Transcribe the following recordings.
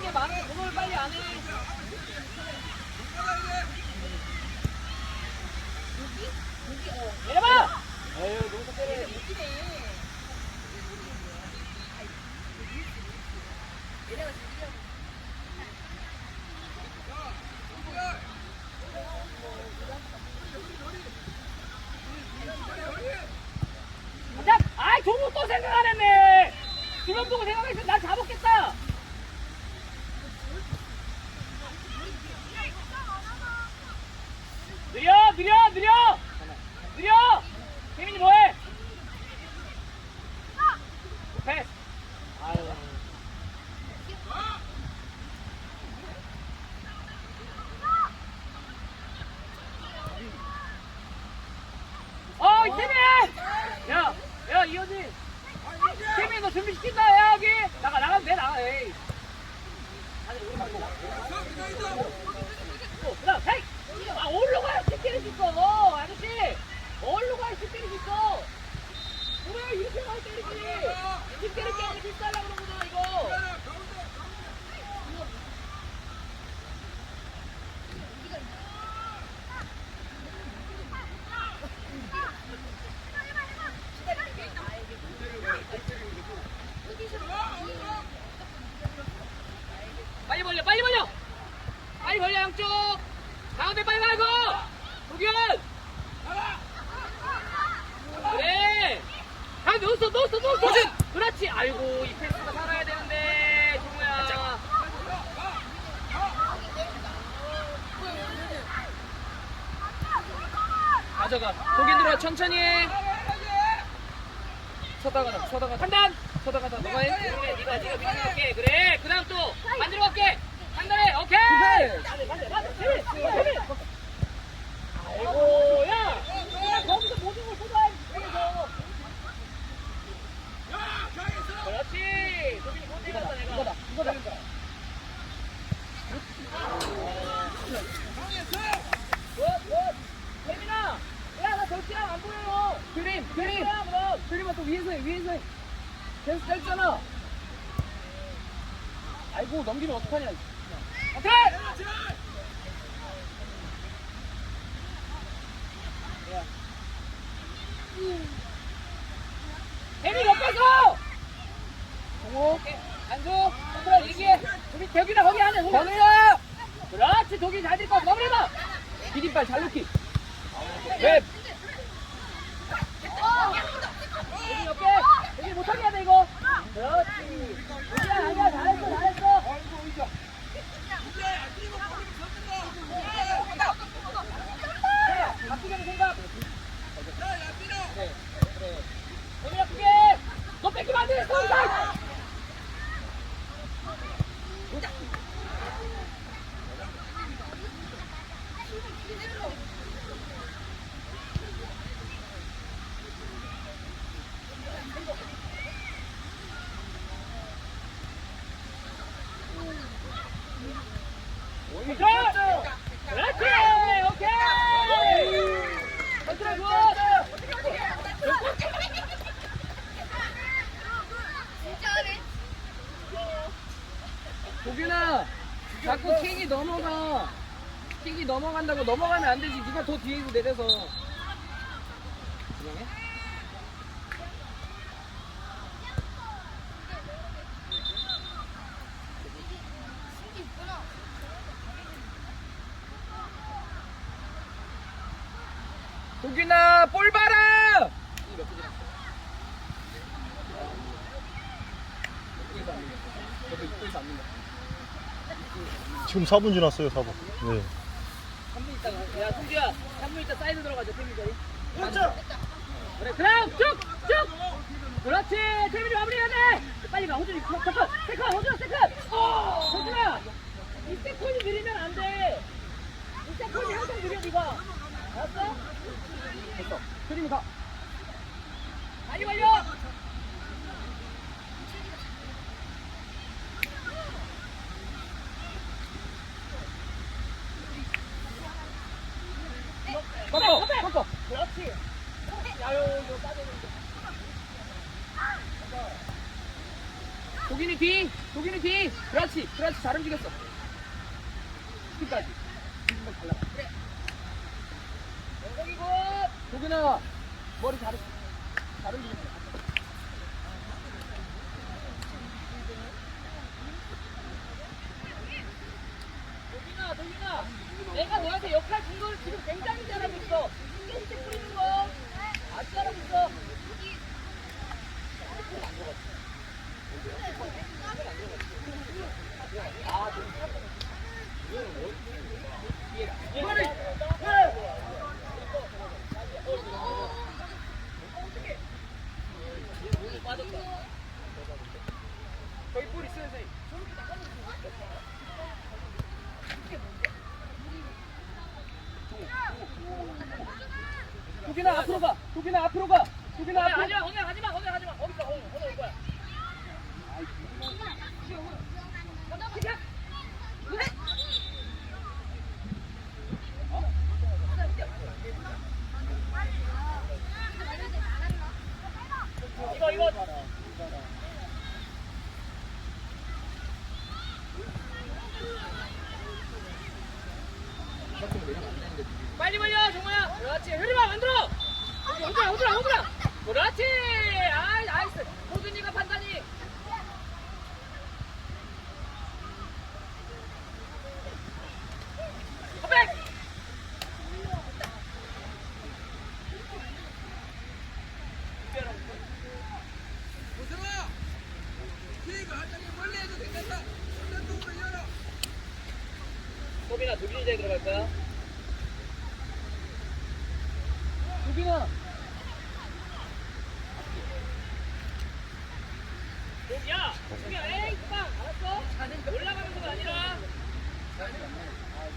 나중에 많은 그걸 빨리 안 해. 생각 안 했네! 두명 보고 생각했으면 난 잡았겠다! 느려, 느려, 느려! 느려! 태민이 뭐해? 패스! 아유. 어, 태민! 야, 야, 이현진! 태민, 너 준비시킨다, 야, 여기! 나가, 나가면 돼, 나가, 에이. 아니, 우리 말고. 어, 그 다음, 헤이! 아, 어디로 가야 슛 때릴 수 있어, 아저씨! 어디로 가야 슛 때릴 수 있어? 그래, 이렇게 많이 때리지! 슛 때릴 게 아니라 슛달라고 그런 거잖아, 이거! 빨리 벌려, 빨리 벌려! 빨리 벌려, 양쪽! 가운데 빨리 가고! 도겸! 그래! 가, 넣었어, 넣었어, 넣었어! 그렇지! 아이고, 이 패스가 살아야 되는데, 종우야. 가져가. 독인 들어, 천천히 해. 서다가 나, 서다가 판단! 서다가 나, 너가 해. 그래, 니가, 니가 밑으로 갈게. 그래, 그 다음 또, 반대로 갈게. 판단해, 오케이! 아이고, 야! 야, 거기서 모든 걸 쏟아야지, 뒤에서. 그렇지! 도빈이 못 때렸다, 내가. 이거다, 이거다. 굿, 굿. 태민아! 야, 나 절대랑 안 보여요! 그럼! 그림아 또 위에서 해, 위에서 해. 계속 짧잖아. 아이고, 넘기면 어떡하냐. 오케이! 야. 혜미 옆에서! 동호, 안수, 동그라 얘기해. 우리 벽이나 거기 안에 동그라. 그렇지, 독이 잘 들고 마무리해봐. 비린발 잘 넣기. 웹. Come back! 넘어간다고 넘어가면 안 되지. 네가 더 뒤에 내려서. 그냥 해? 도균아, 볼 봐라! 지금 4분 지났어요, 4분. 네. 3분 있다가 야 승주야 3분 있다 사이드 들어가자 태민이 자리. 그렇죠. 그래 그럼 쭉 쭉. 그렇지. 태민이 마무리해야 돼. 빨리 가 호준이. 세컨 세컨 호준 세컨 호준아. 이 세컨이 느리면 안 돼. 이 세컨이 항상 느려 니가 알았어? 됐어. 태민이 가 많이 벌려 꺾어 꺾어 그렇지 야요 이거 빠져는데 독인이 뒤 독인이 뒤 그렇지 잘 움직였어. 끝까지. 한번 발라. 그래. 영석이고. 독인아 머리 잘 움직였어 독인아 독인아. 내가 너한테 역할 준걸 지금 굉장히 잘하고 있어 스케치 뿌리는 거 아주 잘하고 있어 이거를 빠졌다. 거기 볼 있어요, 선생님. 도빈아 도빈아 앞으로 가. 도빈아 앞으로. 오늘 하지마, 오늘 하지마. 거기서 오늘 오늘 올 거야. 시작. 이거 이거. 빨리 벌려 정모야 그렇지 흐리마 만들어 호들아 호들아 그렇지 아이 나이스 호준이가 판단이 헛백 보성아! 키가 한 장에 멀리 해도 되겠다. 혼자 쪽으로 열어. 소빈아 도빈이 자리 들어갈 거야 도빈아 야, 도빈아, 에이, 빵, 알았어? 올라가는 건 아니라. 이미 여기서 오른쪽, 오른쪽. 야, 이거, 이거. 멋지지, 잘했어. 도빈아. 한 명만 뒤에 커버. 아, 센스 도빈아 굿.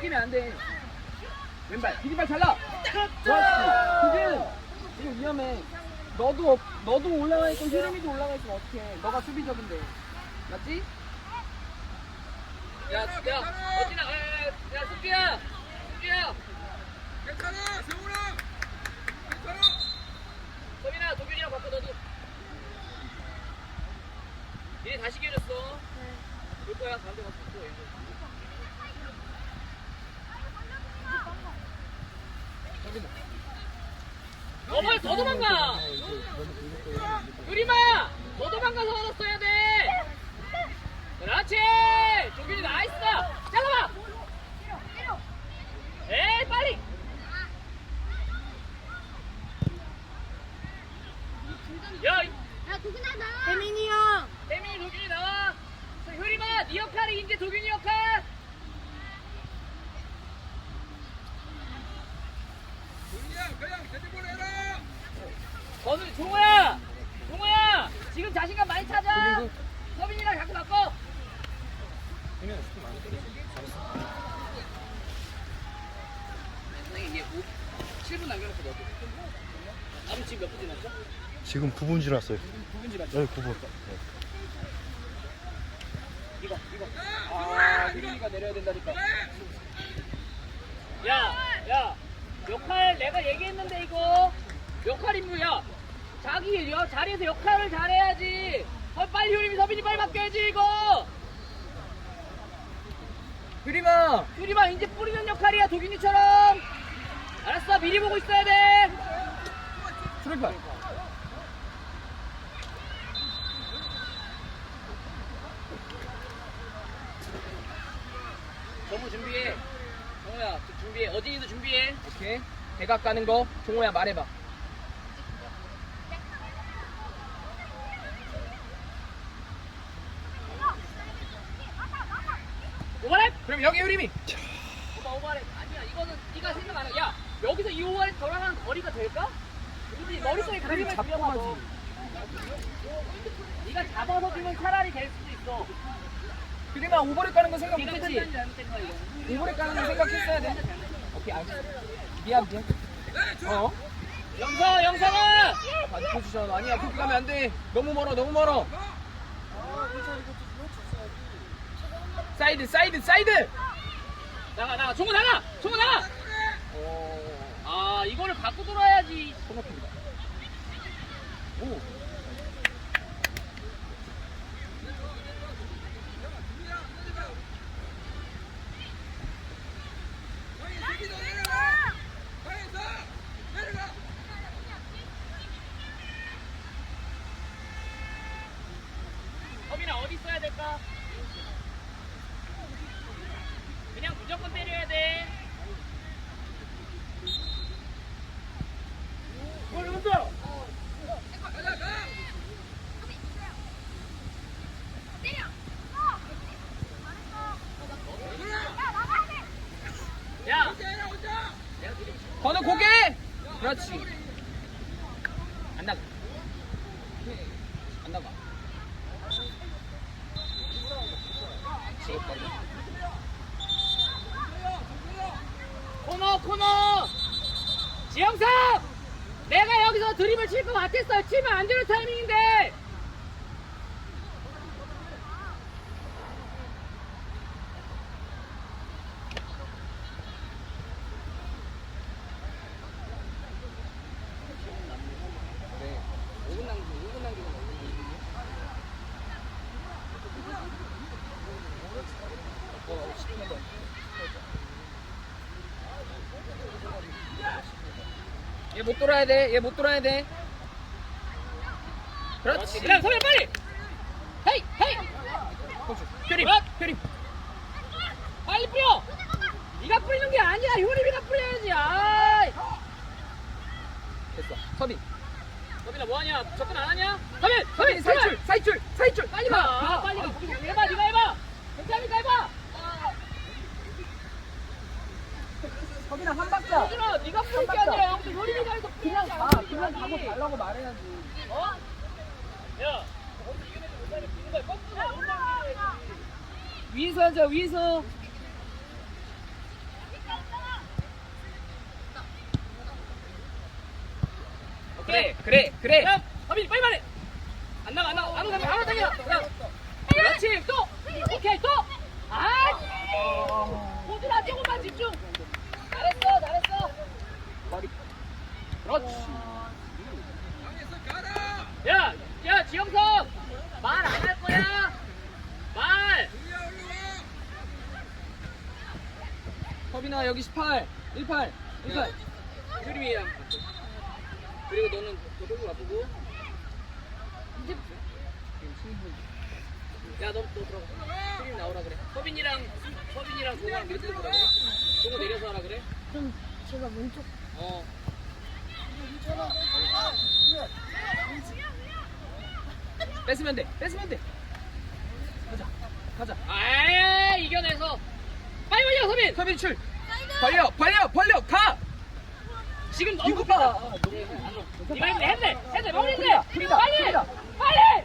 뺏기면 안 돼. 왼발 디디발 잘라. 그렇지. 도빈 이거 위험해. 너도 없- 너도 올라가 있고 효림이도 올라가 있으면 어떡해. 너가 수비적인데. 맞지? 야, 야, 어디나, 야, 야, 야, 숙기야, 숙기야, 괜찮아, 세훈아! 괜찮아! 소빈아, 도균이랑 바꿔 너도. 니네 다시 기렸어. 볼 거야, 가운데 가서 바꿔. 이거. 어, 빨리 더 도망가! 유리마! 더 도망가서 얻었어야 돼! 그렇지! 조균이 나이스! 잘라봐! 에이, 빨리! 야, 이- 야, 도균아 나. 혜민이 형. 태민이 도균이 나와! 자, 효림아, 네 역할이 이제 도균이 역할! 동이야, 그냥 제대로 해라! 너는 종호야! 종호야! 지금 자신감 많이 찾아! 서빈이랑 자꾸 바꿔! 선생님, 이게 7분 남겨놓고 넣어. 아무 지금 몇분 지났죠? 지금 9분 지났어요. 9분 지났죠? 네, 9분. 이거, 이거. 아, 효림이가 내려야 된다니까. 야, 야, 역할 내가 얘기했는데 이거 역할 임무야. 자기 여, 자리에서 역할을 잘해야지. 어, 빨리 효림이 서빈이 빨리 바뀌어야지 이거. 효림아. 효림아 이제 뿌리는 역할이야 도균이처럼. 알았어, 미리 보고 있어야 돼. 수력발. 여진이도 준비해. 오케이. 대각 가는 거 종호야 말해봐. 오버랩? 그럼 여기 유림이. 오빠 오버랩 아니야 이거는 네가 생각 안 해. 야 여기서 이 오버랩 저랑 하는 거리가 될까? 우리 머릿속에 그림을 잡고 가지. 네가 잡아서 주면 차라리 될 수도 있어. 그림아 오버랩 가는 거 생각 네가 못했지. 판단이 잘못된 거야 이거. 오버랩 가는 거 생각했어야 돼. 오케이 알겠어. 미안 미안. 어? 영서 영서가 바디 포지션 아니야 그렇게 가면 안 돼. 너무 멀어 너무 멀어. 사이드 사이드 사이드. 나가 나가 종호 나가 종호 나가 어. 아 이거를 갖고 돌아야지 코너킥이다. 오. 방에 수비도 내려가 방에서 내려가 허민아 어디 있어야 될까? 그냥 무조건 때려야 돼 가자 가 야 혼자 해라 혼자 건우 고개. 그렇지. 안 나가. 안 나가. 코너 코너 지영석 내가 여기서 드립을 칠 것 같았어 치면 안 되는 타이밍인데 네. 5분 남기 5분 남기는 거. 어, 10분 더. 얘못 돌아야 돼. 얘 못 돌아야 돼. 그다음 서면 빨리 헤이 헤이 효림. 효림. 빨리 뿌려 네가 뿌리는 게 아니야 효림이가 뿌려야지 아이 됐어. 서빈. 서빈아 뭐 하냐 접근 안 하냐 서빈 서빈 사이줄. 사이줄. 사이줄. 빨리 가 아, 빨리 가 해봐 네가 해봐 괜찮으니까 해봐 서빈아 한 박자. 효준아 네가 뿌릴 게 아니라 여기서 효림이가 해서 그냥 가. 그냥. 가고 달라고 말해야지. 어? 야 거기서 이겨내지 못하면 비는 거야 거꾸로 올라가야 돼 위에서 하자. 위에서. 그래. 그래. 그래. 그다음 서빈이 빨리 말해 안 나가 안 나가 안 나가 안 나가 그렇지 또 오케이 또 호준아 조금만 집중 잘했어 잘했어 머리. 그렇지. 방에서 가라 야, 야, 지영석! 말 안 할 거야! 말! 동이야 얼른 와 서빈아 여기 18. 18. 18. 효림이랑 그리고 너는 저쪽으로 와보고. 야, 너, 너 들어가. 효림 나오라 그래. 서빈이랑, 서빈이랑 동호랑 밑으로 보라 그래. 동호 내려서 하라 그래. 좀 제가 왼쪽 어. 뺏으면 돼. 뺏으면 돼. 가자. 가자. 아 이겨내서. 빨리 벌려, 서빈! 서빈 출. 벌려. 벌려. 벌려. 가. 지금 너무 이거 급하 봐. 네가 했네, 했네! 했네, 머리 했네! 빨리! 빨리!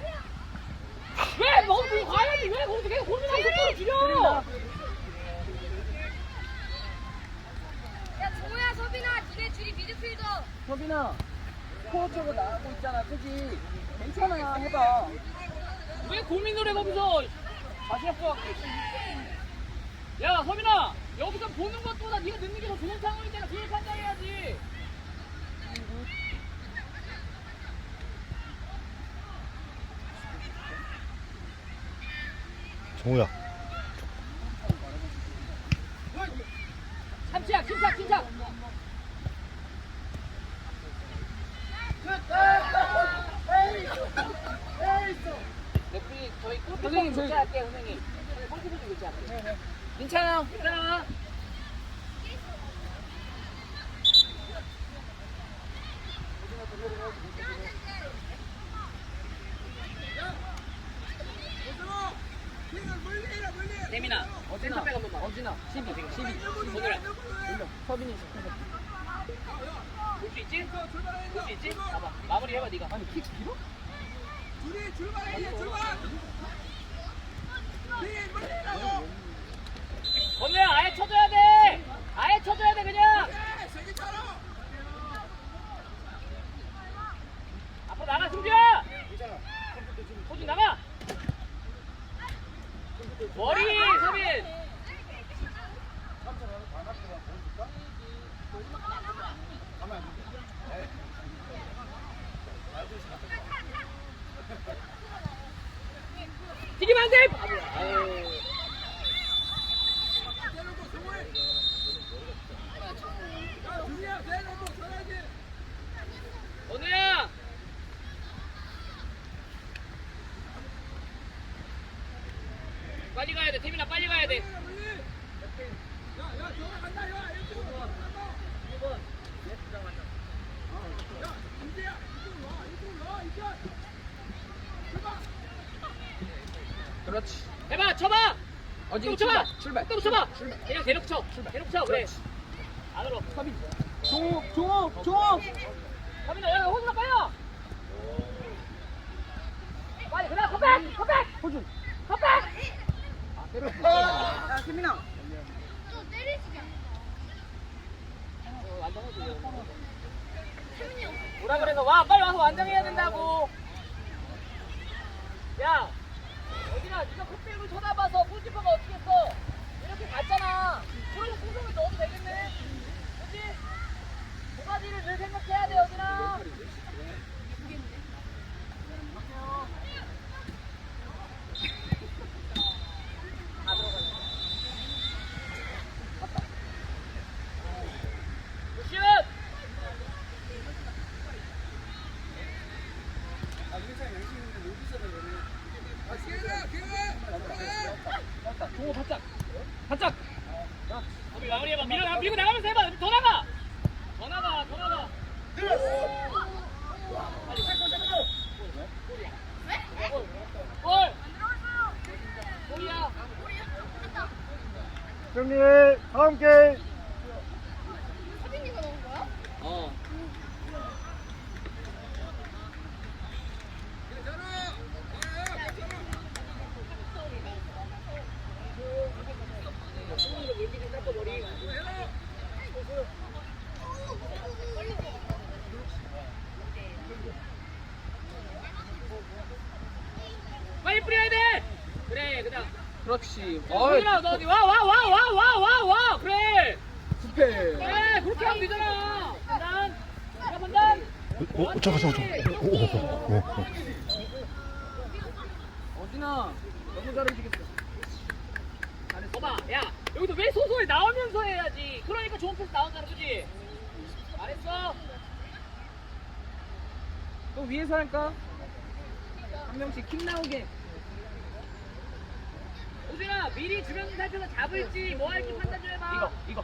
왜? 너도 가야지! 왜 거기서 계속 고민하고 속도를 줄여! 야 정우야 서빈아 니네 둘이 미드필더 서빈아. 코어 쪽으로 나가고 있잖아. 그지? 괜찮아. 해봐. 왜 고민을 해 거기서 자신 없어 야 서민아 여기서 보는 것보다 네가 넣는 게 더 좋은 상황이잖아 그걸 판단해야지 정우야 침착 침착 레프리 저희 선생님 선생님 저기 저희 할게 선생님 골키퍼 좀 교체할게 괜찮아. 괜찮아 대민아 센터백 우진아. 12 12 오늘아 서빈이 볼수 있지? 볼 수 있지? 봐봐. 마무리 해봐 네가. 아니 킥 길어? 둘이 출발해 이제 출발! 킥 멀리 해라고 건우야 아예 쳐줘야 돼 아예 쳐줘야 돼 그냥 예 세게 차로 앞으로 나가 승주야 호준 나가 머리 서빈 튀기면 안돼 대놓고 성호해 야 둘이야 대놓고 쳐야지 건우야 빨리 가야 돼 태민아 빨리 가야 돼 멀리 야야 저거 간다 야 이쪽으로 간다 야 이제야 이쪽으로 와 이쪽으로 와 이제 출발 그렇지. 해봐 쳐봐! 어진이 또 쳐봐! 출발 출발 또 쳐봐! 출발. 그냥 대놓고 쳐 대놓고 쳐 그래. 안으로. 서빈. 종호 종호 종호! 서빈아 여기 호준아 빨리 와! 빨리 그다음 컵백 컵백! 호준. 컵백! 아 때렸어 야 세민아. 또 때리지 뭐라 그래서 와 빨리 와서 완장해야 된다고! 야 네가 컵백을 쳐다봐서 골키퍼가 어떻게 했어 이렇게 갔잖아. 그러고 공성을 넣어도 되겠네 그치? 두 가지를 늘 생각해야 돼 여진아 슛! 아 기회다 기회 맞다 종호 바짝 바짝 우리 마무리해봐 밀어 나 밀고 나가면서 해봐 더 나가 더 나가 더 나가 빨리 세컨 세컨 골 골! 골이야 승리 다음 게임 서빈이가 넣은 거야? 어 괜찮아 예 괜찮아 해라 빨리 뿌려야 돼 그래 그다음 그렇지 호준아 너 어디 와 와 와 와 와 와 와 그래 스페 그래 그렇게 하면 되잖아 판단 자 판단 어? 어 잠깐 잠깐 잠깐. 오, 오, 오, 오. 어진아 너무 잘해주겠어. 봐봐 야 여기도 왜 소소해? 나오면서 해야지. 그러니까 좋은 패스 나오잖아 그지. 잘했어. 또 위에서 할까? 한 명씩 킥 나오게. 호준아 미리 주변 살펴서 잡을지 뭐 할지 판단 좀 해봐. 이거 이거